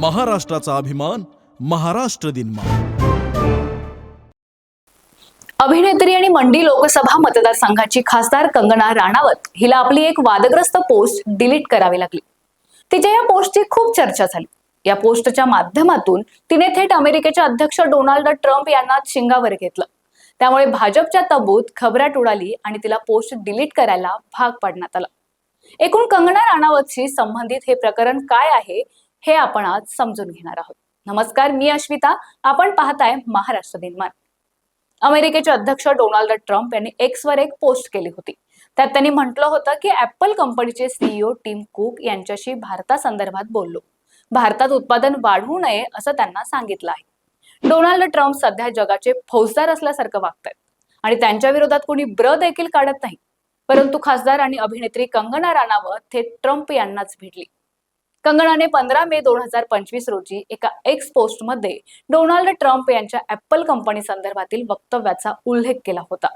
महाराष्ट्राचा अभिमान महाराष्ट्र दिन अभिनेत्री आणि मंडी लोकसभा मतदारसंघाची खासदार कंगना राणावत हिला आपली एक वादग्रस्त पोस्ट डिलीट करावी लागली. तिच्या या पोस्टची खूप चर्चा झाली. या पोस्टच्या माध्यमातून तिने थेट अमेरिकेचे अध्यक्ष डोनाल्ड ट्रम्प यांना शिंगावर घेतलं. त्यामुळे भाजपच्या तबूत खबराट उडाली आणि तिला पोस्ट डिलीट करायला भाग पाडण्यात आला. एकूण कंगना राणावतशी संबंधित हे प्रकरण काय आहे हे आपण आज समजून घेणार आहोत. नमस्कार मी अश्विता. आपण पाहताय महाराष्ट्र दिनमान अमेरिकेचे अध्यक्ष डोनाल्ड ट्रम्प यांनी एक्स वर एक पोस्ट केली होती. त्यात त्यांनी म्हटलं होतं की ऍपल कंपनीचे सीईओ टीम कुक यांच्याशी भारतासंदर्भात बोललो. भारतात उत्पादन वाढवू नये असं त्यांना सांगितलं आहे. डोनाल्ड ट्रम्प सध्या जगाचे फौजदार असल्यासारखं वागतायत आणि त्यांच्या विरोधात कोणी ब्र देखील काढत नाही. परंतु खासदार आणि अभिनेत्री कंगना राणावत थेट ट्रम्प यांनाच भेटली. कंगनाने पंधरा मे दोन हजार पंचवीस रोजी एका एक्स पोस्टमध्ये डोनाल्ड ट्रम्प यांच्या ऍपल कंपनी संदर्भातील वक्तव्याचा उल्लेख केला होता.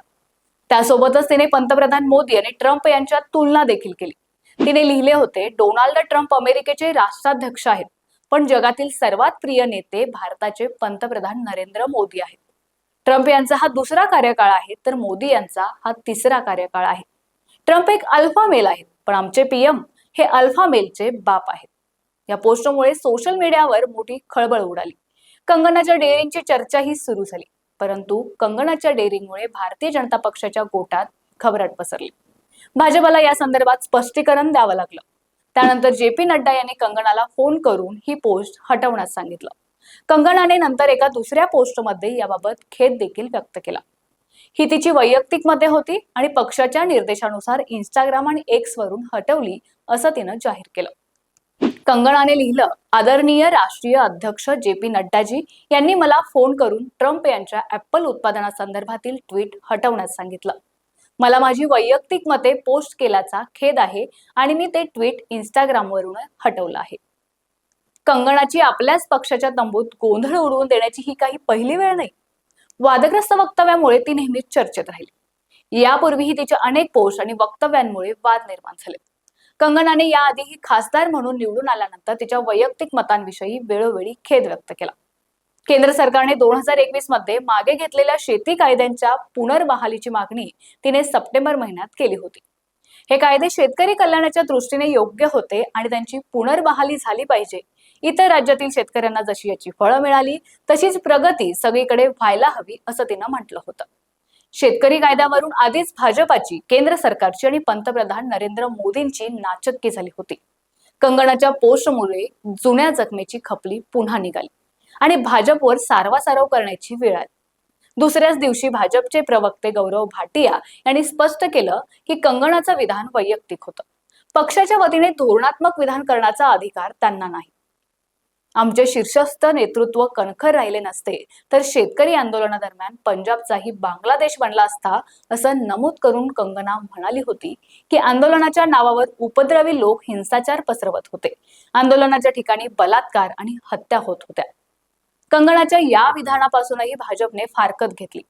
त्यासोबतच तिने पंतप्रधान मोदी आणि ट्रम्प यांच्यात तुलना देखील केली. तिने लिहिले होते डोनाल्ड ट्रम्प अमेरिकेचे राष्ट्राध्यक्ष आहेत पण जगातील सर्वात प्रिय नेते भारताचे पंतप्रधान नरेंद्र मोदी आहेत. ट्रम्प यांचा हा दुसरा कार्यकाळ आहे तर मोदी यांचा हा तिसरा कार्यकाळ आहे. ट्रम्प एक अल्फा मेल आहेत पण आमचे पीएम हे अल्फा मेलचे बाप आहेत. या पोस्टमुळे सोशल मीडियावर मोठी खळबळ उडाली. कंगनाच्या डेअरिंगची चर्चाही सुरू झाली. परंतु कंगनाच्या डेअरिंगमुळे भारतीय जनता पक्षाच्या गोटात खबराट पसरली. भाजपला या संदर्भात स्पष्टीकरण द्यावं लागलं. त्यानंतर जे पी नड्डा यांनी कंगनाला फोन करून ही पोस्ट हटवण्यास सांगितलं. कंगनाने नंतर एका दुसऱ्या पोस्टमध्ये याबाबत खेद देखील व्यक्त केला. ही तिची वैयक्तिक मते होती आणि पक्षाच्या निर्देशानुसार इंस्टाग्राम आणि एक्स वरून हटवली असं तिनं जाहीर केलं. कंगनाने लिहिलं आदरणीय राष्ट्रीय अध्यक्ष जे पी नड्डाजी यांनी मला फोन करून ट्रम्प यांच्या ऍपल उत्पादनासंदर्भातील ट्विट हटवण्यास सांगितलं. मला माझी वैयक्तिक मते पोस्ट केल्याचा खेद आहे आणि मी ते ट्विट इंस्टाग्रामवरून हटवलं आहे. कंगनाची आपल्याच पक्षाच्या तंबूत गोंधळ उडवून देण्याची ही काही पहिली वेळ नाही. वादग्रस्त वक्तव्यामुळे ती नेहमीच चर्चेत राहिली. यापूर्वीही तिच्या अनेक पोस्ट आणि वक्तव्यांमुळे वाद निर्माण झाले. कंगनाने याआधीही खासदार म्हणून निवडून आल्यानंतर तिच्या वैयक्तिक मतांविषयी वेळोवेळी खेद व्यक्त केला. केंद्र सरकारने दोन हजार एकवीसमध्ये मागे घेतलेल्या शेती कायद्यांच्या पुनर्बहालीची मागणी तिने सप्टेंबर महिन्यात केली होती. हे कायदे शेतकरी कल्याणाच्या दृष्टीने योग्य होते आणि त्यांची पुनर्बहाली झाली पाहिजे. इतर राज्यातील शेतकऱ्यांना जशी याची फळं मिळाली तशीच प्रगती सगळीकडे व्हायला हवी असं तिनं म्हटलं होतं. शेतकरी कायद्यावरून आधीच भाजपाची केंद्र सरकारची आणि पंतप्रधान नरेंद्र मोदींची नाचक्की झाली होती. कंगनाच्या पोस्टमुळे जुन्या जखमेची खपली पुन्हा निघाली आणि भाजपवर सारवासारव करण्याची वेळ आली. दुसऱ्याच दिवशी भाजपचे प्रवक्ते गौरव भाटिया यांनी स्पष्ट केलं की कंगनाचं विधान वैयक्तिक होतं. पक्षाच्या वतीने धोरणात्मक विधान करण्याचा अधिकार त्यांना नाही. आमचे शीर्षस्थ नेतृत्व कणखर राहिले नसते. तर शेतकरी आंदोलनादरम्यान पंजाबचाही बांगलादेश बनला असता असं नमूद करून कंगना म्हणाली होती की आंदोलनाच्या नावावर उपद्रवी लोक हिंसाचार पसरवत होते. आंदोलनाच्या ठिकाणी बलात्कार आणि हत्या होत होत्या. कंगनाच्या या विधानापासूनही भाजपने फारकत घेतली.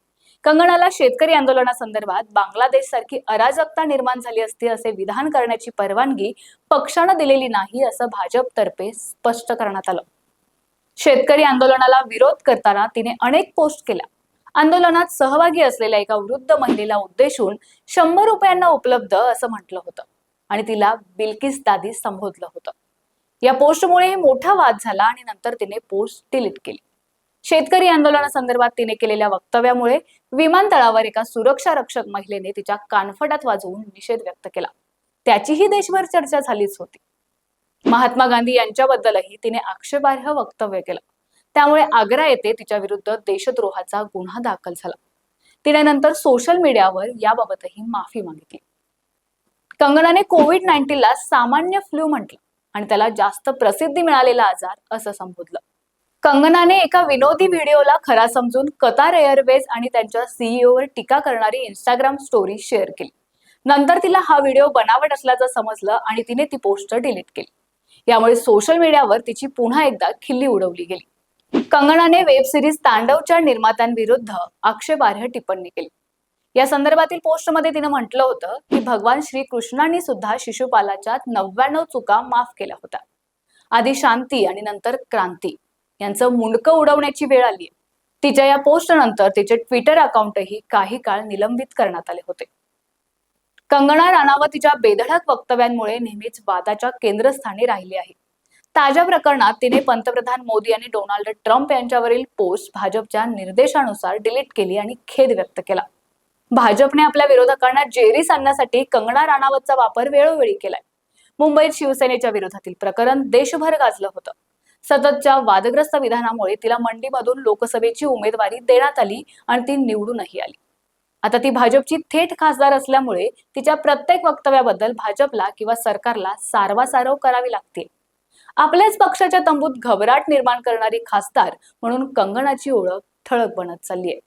कंगनाला शेतकरी आंदोलनासंदर्भात बांगलादेश सारखी अराजकता निर्माण झाली असती असे विधान करण्याची परवानगी पक्षानं दिलेली नाही असं भाजपतर्फे स्पष्ट करण्यात आलं. शेतकरी आंदोलनाला विरोध करताना तिने अनेक पोस्ट केल्या. आंदोलनात सहभागी असलेल्या एका वृद्ध महिलेला उद्देशून शंभर रुपयांना उपलब्ध असं म्हटलं होतं आणि तिला बिल्किस दादी संबोधलं होतं. या पोस्टमुळे मोठा वाद झाला आणि नंतर तिने पोस्ट डिलीट केली. शेतकरी आंदोलनासंदर्भात तिने केलेल्या वक्तव्यामुळे विमानतळावर एका सुरक्षा रक्षक महिलेने तिच्या कानफटात वाजवून निषेध व्यक्त केला. त्याचीही देशभर चर्चा झालीच होती. महात्मा गांधी यांच्याबद्दलही तिने आक्षेपार्ह वक्तव्य केलं. त्यामुळे आग्रा येथे तिच्या विरुद्ध देशद्रोहाचा गुन्हा दाखल झाला. तिने नंतर सोशल मीडियावर याबाबतही माफी मागितली. कंगनाने कोविड नाईन्टीनला सामान्य फ्लू म्हटलं आणि त्याला जास्त प्रसिद्धी मिळालेला आजार असं संबोधलं. कंगनाने एका विनोदी व्हिडिओला खरा समजून कतार एअरवेज आणि त्यांच्या सीईओवर टीका करणारी इंस्टाग्राम स्टोरी शेअर केली. नंतर तिला हा व्हिडिओ बनावट असल्याचं समजलं आणि तिने ती पोस्ट डिलीट केली. यामुळे सोशल मीडियावर तिची पुन्हा एकदा खिल्ली उडवली गेली. कंगनाने वेब सिरीज तांडवच्या निर्मात्यांविरुद्ध आक्षेपार्ह टिप्पणी केली. या संदर्भातील पोस्टमध्ये तिनं म्हटलं होतं की भगवान श्रीकृष्णांनी सुद्धा शिशुपालाच्या नव्याण्णव चुका माफ केल्या होत्या. आधी शांती आणि नंतर क्रांती. यांचं मुंडकं उडवण्याची वेळ आली तिच्या या पोस्ट नंतर तिचे ट्विटर अकाउंटही काही काळ निलंबित करण्यात आले होते. कंगना राणावत तिच्या बेधडक वक्तव्यांमुळे नेहमीच वादाच्या केंद्रस्थानी राहिली आहे. ताज्या प्रकरणात तिने पंतप्रधान मोदी आणि डोनाल्ड ट्रम्प यांच्यावरील पोस्ट भाजपच्या निर्देशानुसार डिलीट केली आणि खेद व्यक्त केला. भाजपने आपल्या विरोधकांना जेरी सांगण्यासाठी कंगना राणावतचा वापर वेळोवेळी केलाय. मुंबईत शिवसेनेच्या विरोधातील प्रकरण देशभर गाजलं होतं. सततच्या वादग्रस्त विधानामुळे तिला मंडीमधून लोकसभेची उमेदवारी देण्यात आली आणि ती निवडूनही आली. आता ती भाजपची थेट खासदार असल्यामुळे तिच्या प्रत्येक वक्तव्याबद्दल भाजपला किंवा सरकारला सारवासारव करावी लागते. आपल्याच पक्षाच्या तंबूत घबराट निर्माण करणारी खासदार म्हणून कंगनाची ओळख ठळक बनत चालली आहे.